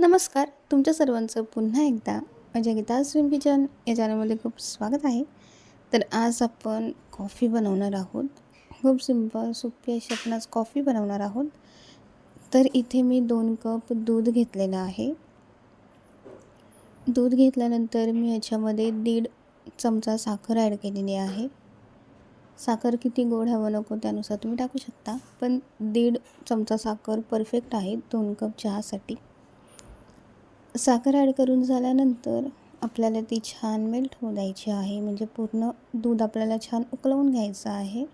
नमस्कार तुमच्या सर्वांचं पुन्हा एकदा माझ्या गीता स्विम किचन या चॅनलमध्ये खूप स्वागत आहे. तर आज आपण कॉफी बनवणार आहोत. खूप सिंपल सोपी अशी आपण आज कॉफी बनवणार आहोत. तर इथे मी दोन कप दूध घेतलेलं आहे. दूध घेतल्यानंतर मी याच्यामध्ये दीड चमचा साखर ॲड केलेली आहे. साखर किती गोड हवं नको त्यानुसार तुम्ही टाकू शकता पण दीड चमचा साखर परफेक्ट आहे दोन कप चहासाठी. साखर ॲड करून झाल्यानंतर आपल्याला ती छान मेल्ट होऊ द्यायची आहे. म्हणजे पूर्ण दूध आपल्याला छान उकळवून घ्यायचं आहे.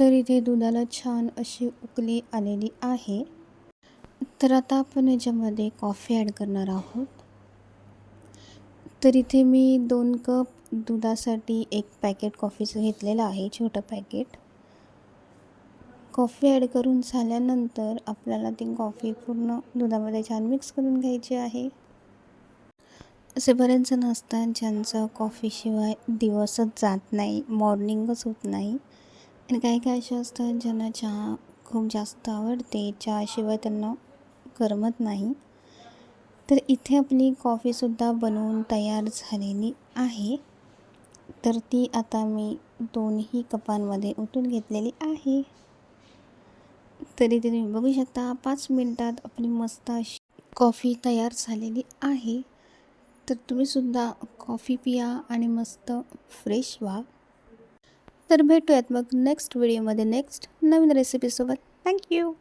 तर इथे दुधाला छान अशी उकली आलेली आहे. तर आता आपण याच्यामध्ये कॉफी ॲड करणार आहोत. तर इथे मी दोन कप दुधासाठी एक पॅकेट कॉफीचं घेतलेलं आहे छोटं पॅकेट कॉफी ॲड करून झाल्यानंतर आपल्याला ती कॉफी पूर्ण दुधामध्ये छान मिक्स करून घ्यायची आहे. असे बरेच जण असतात ज्यांचं कॉफीशिवाय दिवसच जात नाही मॉर्निंगच होत नाही आणि काही काही असे असतात ज्यांना चहा खूप जास्त आवडते चहाशिवाय त्यांना करमत नाही. तर इथे आपली कॉफीसुद्धा बनवून तयार झालेली आहे. तर ती आता मी दोन्ही कपांमध्ये ओतून घेतलेली आहे. तरी ते तुम्ही बघू शकता पाच मिनटात आपली मस्त अशी कॉफी तयार झालेली आहे. तर तुम्हीसुद्धा कॉफी पिया आणि मस्त फ्रेश व्हा. तर भेटूयात मग नेक्स्ट व्हिडिओमध्ये नेक्स्ट नवीन रेसिपीसोबत थँक्यू